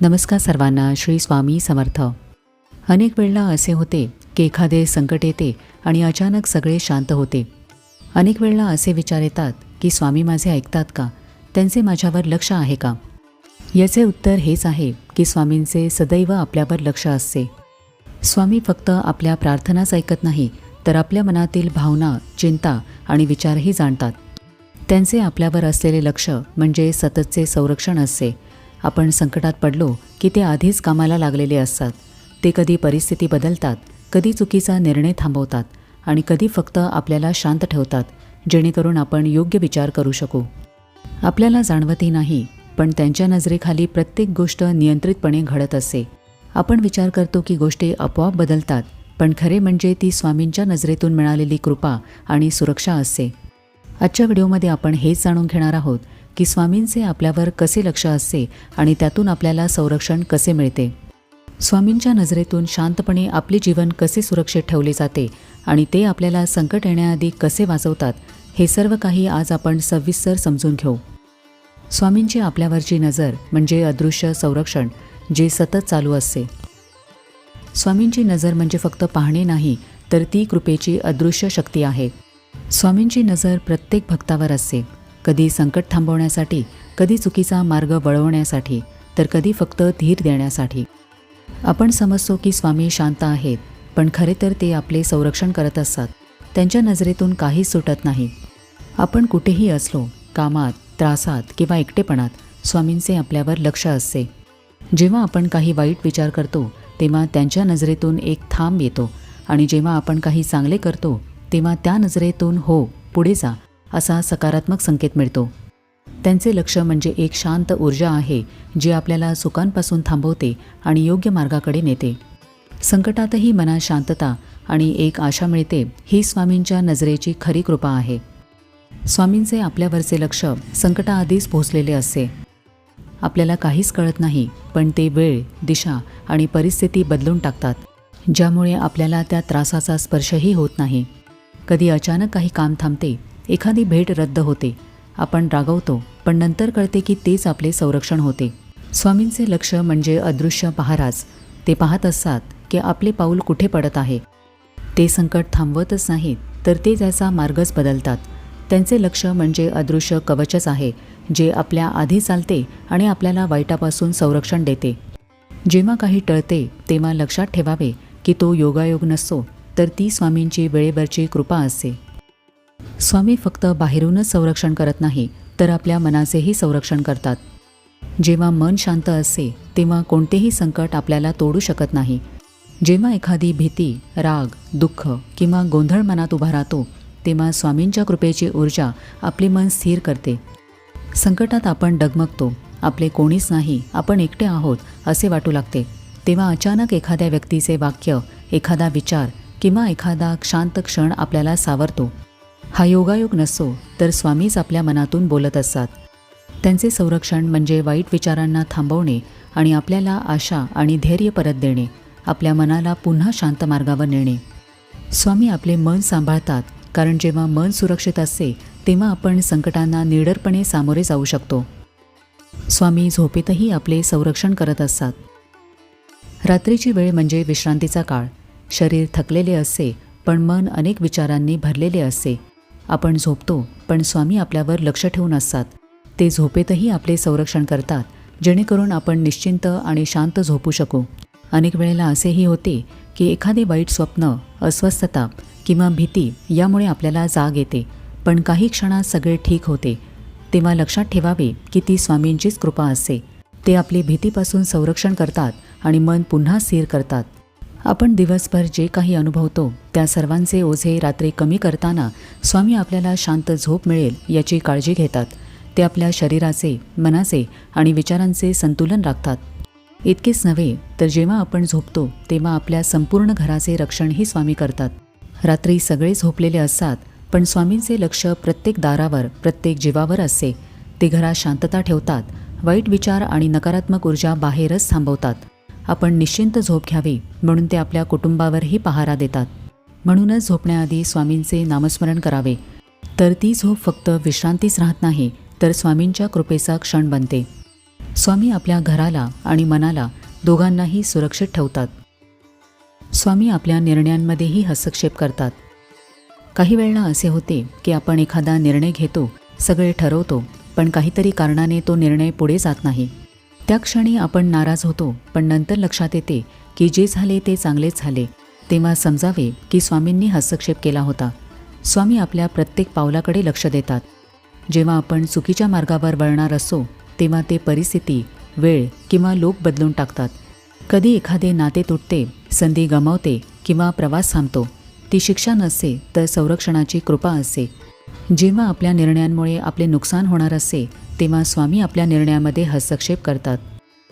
नमस्कार सर्वांना श्री स्वामी समर्थ. अनेक वेळेला असे होते की एखादे संकट येते आणि अचानक सगळे शांत होते. अनेक वेळेला असे विचार येतात की स्वामी माझे ऐकतात का? त्यांचे माझ्यावर लक्ष आहे का? याचे उत्तर हेच आहे की स्वामींचे सदैव आपल्यावर लक्ष असते. स्वामी फक्त आपल्या प्रार्थनाच ऐकत नाही तर आपल्या मनातील भावना चिंता आणि विचारही जाणतात. त्यांचे आपल्यावर असलेले लक्ष म्हणजे सततचे संरक्षण असते. आपण संकटात पडलो की ते आधीच कामाला लागलेले असतात. ते कधी परिस्थिती बदलतात कधी चुकीचा निर्णय थांबवतात आणि कधी फक्त आपल्याला शांत ठेवतात जेणेकरून आपण योग्य विचार करू शकू. आपल्याला जाणवतही नाही पण त्यांच्या नजरेखाली प्रत्येक गोष्ट नियंत्रितपणे घडत असते आपण विचार करतो की गोष्टी आपोआप बदलतात पण खरे म्हणजे ती स्वामींच्या नजरेतून मिळालेली कृपा आणि सुरक्षा असते. आजच्या व्हिडिओमध्ये आपण हेच जाणून घेणार आहोत की स्वामींचे आपल्यावर कसे लक्ष असते आणि त्यातून आपल्याला संरक्षण कसे मिळते? स्वामींच्या नजरेतून शांतपणे आपले जीवन कसे सुरक्षित ठेवले जाते आणि ते आपल्याला संकट येण्याआधी कसे वाचवतात हे सर्व काही आज आपण सविस्तर समजून घेऊ. स्वामींची आपल्यावरची नजर म्हणजे अदृश्य संरक्षण जे सतत चालू असते. स्वामींची नजर म्हणजे फक्त पाहणे नाही तर ती कृपेची अदृश्य शक्ती आहे. स्वामींची नजर प्रत्येक भक्तावर असते. कधी संकट थांबवण्यासाठी कधी चुकीचा मार्ग वळवण्यासाठी तर कधी फक्त धीर देण्यासाठी. आपण समजतो की स्वामी शांत आहेत पण खरे तर ते आपले संरक्षण करत असतात. त्यांच्या नजरेतून काहीच सुटत नाही. आपण कुठेही असलो कामात त्रासात किंवा एकटेपणात स्वामींचे आपल्यावर लक्ष असते. जेव्हा आपण काही वाईट विचार करतो तेव्हा त्यांच्या नजरेतून एक थांब येतो आणि जेव्हा आपण काही चांगले करतो तेव्हा त्या नजरेतून हो पुढे जा असा सकारात्मक संकेत मिळतो. त्यांचे लक्ष म्हणजे एक शांत ऊर्जा आहे जी आपल्याला सुखांपासून थांबवते आणि योग्य मार्गाकडे नेते. संकटातही मनात शांतता आणि एक आशा मिळते ही स्वामींच्या नजरेची खरी कृपा आहे. स्वामींचे आपल्यावरचे लक्ष संकटाआधीच पोहोचलेले असते. आपल्याला काहीच कळत नाही पण ते वेळ दिशा आणि परिस्थिती बदलून टाकतात ज्यामुळे आपल्याला त्या त्रासाचा स्पर्शही होत नाही. कधी अचानक काही काम थांबते एखादी भेट रद्द होते. आपण रागवतो पण नंतर कळते की तेच आपले संरक्षण होते. स्वामींचे लक्ष म्हणजे अदृश्य पहाराच ते पाहत असतात की आपले पाऊल कुठे पडत आहे. ते संकट थांबवतच नाहीत तर ते त्याचा मार्गच बदलतात. त्यांचे लक्ष म्हणजे अदृश्य कवचच आहे जे आपल्या आधी चालते आणि आपल्याला वाईटापासून संरक्षण देते. जेव्हा काही टळते तेव्हा लक्षात ठेवावे की तो योगायोग नसतो तर ती स्वामींची वेळेवरची कृपा असते. स्वामी फक्त बाहेरूनच संरक्षण करत नाही तर आपल्या मनाचेही संरक्षण करतात. जेव्हा मन शांत असते तेव्हा कोणतेही संकट आपल्याला तोडू शकत नाही. जेव्हा एखादी भीती राग दुःख किंवा गोंधळ मनात उभा राहतो तेव्हा स्वामींच्या कृपेची ऊर्जा आपले मन स्थिर करते. संकटात आपण डगमगतो आपले कोणीच नाही आपण एकटे आहोत असे वाटू लागते. तेव्हा अचानक एखाद्या व्यक्तीचे वाक्य एखादा विचार किंवा एखादा शांत क्षण आपल्याला सावरतो. हा योगायोग नसो तर स्वामीच आपल्या मनातून बोलत असतात. त्यांचे संरक्षण म्हणजे वाईट विचारांना थांबवणे आणि आपल्याला आशा आणि धैर्य परत देणे आपल्या मनाला पुन्हा शांत मार्गावर नेणे. स्वामी आपले मन सांभाळतात कारण जेव्हा मन सुरक्षित असते तेव्हा आपण संकटांना निडरपणे सामोरे जाऊ शकतो. स्वामी झोपेतही आपले संरक्षण करत असतात. रात्रीची वेळ म्हणजे विश्रांतीचा काळ. शरीर थकलेले असते पण मन अनेक विचारांनी भरलेले असते. आपण झोपतो पण स्वामी आपल्यावर लक्ष ठेवून असतात. ते झोपेतही आपले संरक्षण करतात जेणेकरून आपण निश्चिंत आणि शांत झोपू शकू. अनेक वेळेला असेही होते की एखादे वाईट स्वप्न अस्वस्थता किंवा भीती यामुळे आपल्याला जाग येते पण काही क्षणात सगळे ठीक होते. तेव्हा लक्षात ठेवावे की ती स्वामींचीच कृपा असते. ते आपली भीतीपासून संरक्षण करतात आणि मन पुन्हा स्थिर करतात. आपण दिवसभर जे काही अनुभवतो त्या सर्वांचे ओझे रात्री कमी करताना स्वामी आपल्याला शांत झोप मिळेल याची काळजी घेतात. ते आपल्या शरीराचे मनाचे आणि विचारांचे संतुलन राखतात. इतकेच नव्हे तर जेव्हा आपण झोपतो तेव्हा आपल्या संपूर्ण घराचे रक्षणही स्वामी करतात. रात्री सगळे झोपलेले असतात पण स्वामींचे लक्ष प्रत्येक दारावर प्रत्येक जीवावर असते. ते घरात शांतता ठेवतात वाईट विचार आणि नकारात्मक ऊर्जा बाहेरच थांबवतात. आपण निश्चिंत झोप घ्यावी म्हणून ते आपल्या कुटुंबावरही पहारा देतात. म्हणूनच झोपण्याआधी स्वामींचे नामस्मरण करावे. तर ती झोप फक्त विश्रांतीच राहत नाही तर स्वामींच्या कृपेचा क्षण बनते. स्वामी आपल्या घराला आणि मनाला दोघांनाही सुरक्षित ठेवतात. स्वामी आपल्या निर्णयांमध्येही हस्तक्षेप करतात. काही वेळेला असे होते की आपण एखादा निर्णय घेतो सगळे ठरवतो पण काहीतरी कारणाने तो निर्णय पुढे जात नाही. त्या क्षणी आपण नाराज होतो पण नंतर लक्षात येते की जे झाले ते चांगलेच झाले. तेव्हा समजावे की स्वामींनी हस्तक्षेप केला होता. स्वामी आपल्या प्रत्येक पावलाकडे लक्ष देतात. जेव्हा आपण चुकीच्या मार्गावर वळणार असो तेव्हा ते परिस्थिती वेळ किंवा लोक बदलून टाकतात. कधी एखादे नाते तुटते संधी गमावते किंवा प्रवास थांबतो ती शिक्षा नसते तर संरक्षणाची कृपा असते. जेव्हा आपल्या निर्णयांमुळे आपले नुकसान होणार असते तेव्हा स्वामी आपल्या निर्णयामध्ये हस्तक्षेप करतात.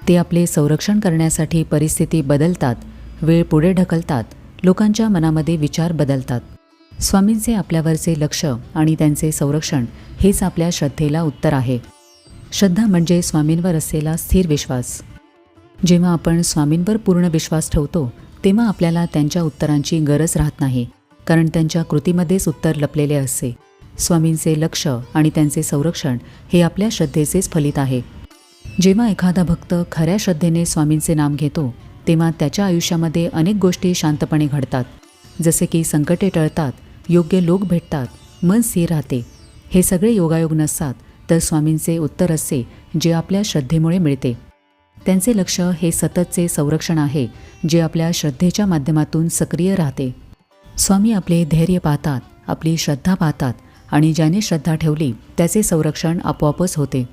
ते आपले संरक्षण करण्यासाठी परिस्थिती बदलतात वेळ पुढे ढकलतात लोकांच्या मनामध्ये विचार बदलतात. स्वामींचे आपल्यावरचे लक्ष आणि त्यांचे संरक्षण हेच आपल्या श्रद्धेला उत्तर आहे. श्रद्धा म्हणजे स्वामींवर असलेला स्थिर विश्वास. जेव्हा आपण स्वामींवर पूर्ण विश्वास ठेवतो तेव्हा आपल्याला त्यांच्या उत्तरांची गरज राहत नाही कारण त्यांच्या कृतीमध्येच उत्तर लपलेले असते. स्वामींचे लक्ष आणि त्यांचे संरक्षण हे आपल्या श्रद्धेचेच फलित आहे. जेव्हा एखादा भक्त खऱ्या श्रद्धेने स्वामींचे नाम घेतो तेव्हा त्याच्या आयुष्यामध्ये अनेक गोष्टी शांतपणे घडतात. जसे की संकटे टळतात योग्य लोक भेटतात मन स्थिर राहते. हे सगळे योगायोग नसतात तर स्वामींचे उत्तर असते जे आपल्या श्रद्धेमुळे मिळते. त्यांचे लक्ष हे सततचे संरक्षण आहे जे आपल्या श्रद्धेच्या माध्यमातून सक्रिय राहते. स्वामी आपले धैर्य पाहतात आपली श्रद्धा पाहतात आणि ज्याने श्रद्धा ठेवली त्याचे संरक्षण आपोआपच होते.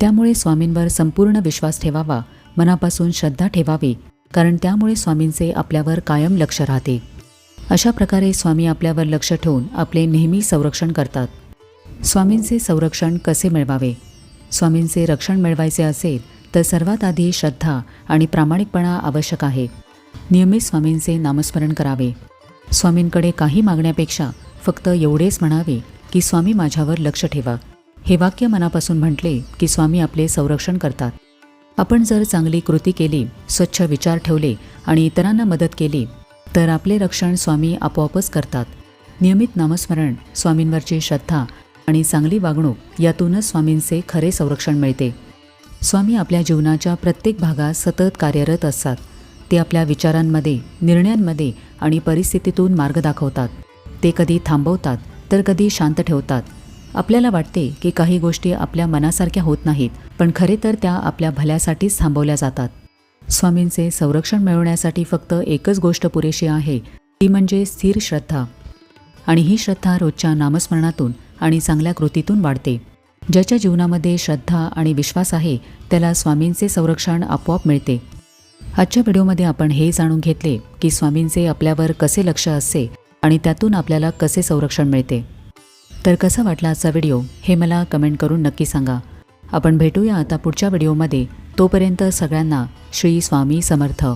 त्यामुळे स्वामींवर संपूर्ण विश्वास ठेवावा मनापासून श्रद्धा ठेवावी कारण त्यामुळे स्वामींचे आपल्यावर कायम लक्ष राहते. अशा प्रकारे स्वामी आपल्यावर लक्ष ठेवून आपले नेहमी संरक्षण करतात. स्वामींचे संरक्षण कसे मिळवावे? स्वामींचे रक्षण मिळवायचे असेल तर सर्वात आधी श्रद्धा आणि प्रामाणिकपणा आवश्यक आहे. नियमित स्वामींचे नामस्मरण करावे. स्वामींकडे काही मागण्यापेक्षा फक्त एवढेच म्हणावे की स्वामी माझ्यावर लक्ष ठेवा. हे वाक्य मनापासून म्हटले की स्वामी आपले संरक्षण करतात. आपण जर चांगली कृती केली स्वच्छ विचार ठेवले आणि इतरांना मदत केली तर आपले रक्षण स्वामी आपोआपच करतात. नियमित नामस्मरण स्वामींवरची श्रद्धा आणि चांगली वागणूक यातूनच स्वामींचे खरे संरक्षण मिळते. स्वामी आपल्या जीवनाच्या प्रत्येक भागात सतत कार्यरत असतात. ते आपल्या विचारांमध्ये निर्णयांमध्ये आणि परिस्थितीतून मार्ग दाखवतात. ते कधी थांबवतात तर कधी शांत ठेवतात. आपल्याला वाटते की काही गोष्टी आपल्या मनासारख्या होत नाहीत पण खरे तर त्या आपल्या भल्यासाठीच थांबवल्या जातात. स्वामींचे संरक्षण मिळवण्यासाठी फक्त एकच गोष्ट पुरेशी आहे ती म्हणजे स्थिर श्रद्धा. आणि ही श्रद्धा रोजच्या नामस्मरणातून आणि चांगल्या कृतीतून वाढते. ज्याच्या जीवनामध्ये श्रद्धा आणि विश्वास आहे त्याला स्वामींचे संरक्षण आपोआप मिळते. आजच्या व्हिडिओमध्ये आपण हे जाणून घेतले की स्वामींचे आपल्यावर कसे लक्ष असते आणि त्यातून आपल्याला कसे संरक्षण मिळते? तर कसा वाटला आजचा व्हिडिओ हे मला कमेंट करून नक्की सांगा. आपण भेटूया आता पुढच्या व्हिडिओमध्ये. तोपर्यंत सगळ्यांना श्री स्वामी समर्थ.